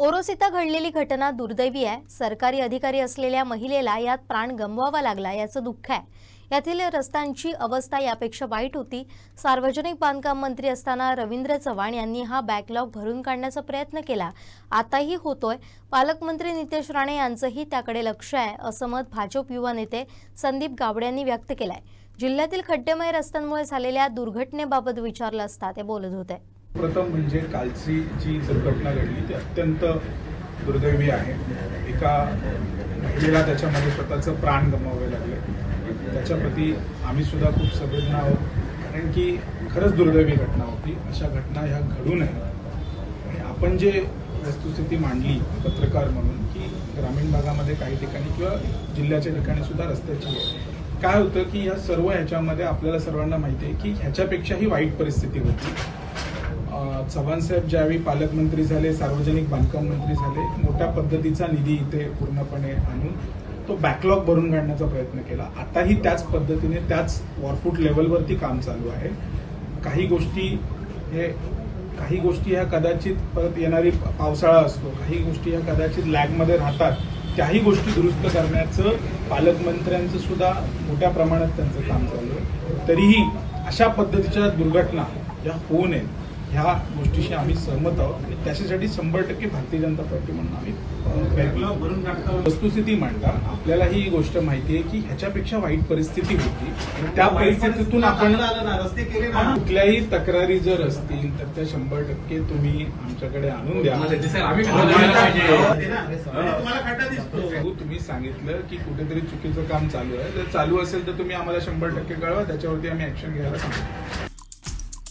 ओरोस इथं घडलेली घटना दुर्दैवी आहे. सरकारी अधिकारी असलेल्या महिलेला यात प्राण गमवावा लागला याचं दुःख आहे. यातील रस्त्यांची अवस्था यापेक्षा वाईट होती. सार्वजनिक बांधकाम मंत्री असताना रवींद्र चव्हाण यांनी हा बॅकलॉग भरून काढण्याचा प्रयत्न केला. आताही होतोय. पालकमंत्री नितेश राणे यांचंही त्याकडे लक्ष आहे असं मत भाजप युवा नेते संदीप गावडे यांनी व्यक्त केलंय. जिल्ह्यातील खड्डेमय रस्त्यांमुळे झालेल्या दुर्घटनेबाबत विचारलं असता ते बोलत होते. प्रथम म्हणजे कालची जी दुर्घटना घडली ती अत्यंत दुर्दैवी आहे. एका महिलेला त्याच्यामध्ये स्वतःचं प्राण गमावे लागले. त्याच्याप्रती आम्ही सुद्धा खूप संवेदना आहोत. कारण की खरंच दुर्दैवी घटना होती. अशा घटना ह्या घडू नये. आणि आपण जे वस्तुस्थिती मांडली पत्रकार म्हणून की ग्रामीण भागामध्ये काही ठिकाणी किंवा जिल्ह्याच्या ठिकाणी सुद्धा रस्त्याची काय होतं की या सर्व ह्याच्यामध्ये आपल्याला सर्वांना माहिती आहे की ह्याच्यापेक्षाही वाईट परिस्थिती होती. चव्हाणसाहेब ज्यावेळी पालकमंत्री झाले सार्वजनिक बांधकाम मंत्री झाले मोठ्या पद्धतीचा निधी इथे पूर्णपणे आणून तो बॅकलॉग भरून काढण्याचा प्रयत्न केला. आताही त्याच पद्धतीने त्याच वॉरफूट लेवलवरती काम चालू आहे. काही गोष्टी हे काही गोष्टी ह्या कदाचित परत येणारी पावसाळा असतो काही गोष्टी ह्या कदाचित लॅगमध्ये राहतात. त्याही गोष्टी दुरुस्त करण्याचं पालकमंत्र्यांचं सुद्धा मोठ्या प्रमाणात त्यांचं काम चालू आहे. तरीही अशा पद्धतीच्या दुर्घटना या होऊ नयेत ह्या गोष्टीशी आम्ही सहमत आहोत आणि त्याच्यासाठी शंभर टक्के भारतीय जनता पार्टी म्हणून आम्ही. वस्तुस्थिती मांडता. आपल्याला ही गोष्ट माहिती आहे की ह्याच्यापेक्षा वाईट परिस्थिती होती. आणि त्या परिस्थितीतून आपण रस्ते केले ना. कुठल्याही तक्रारी जर असतील तर त्या शंभर टक्के तुम्ही आमच्याकडे आणून द्या. आम्ही तुम्हाला खड्डा दिसतो. बघू, तुम्ही सांगितलं की कुठेतरी चुकीचं काम चालू आहे. जर चालू असेल तर तुम्ही आम्हाला शंभर टक्के कळवा. त्याच्यावरती आम्ही ऍक्शन घ्यायला सांगू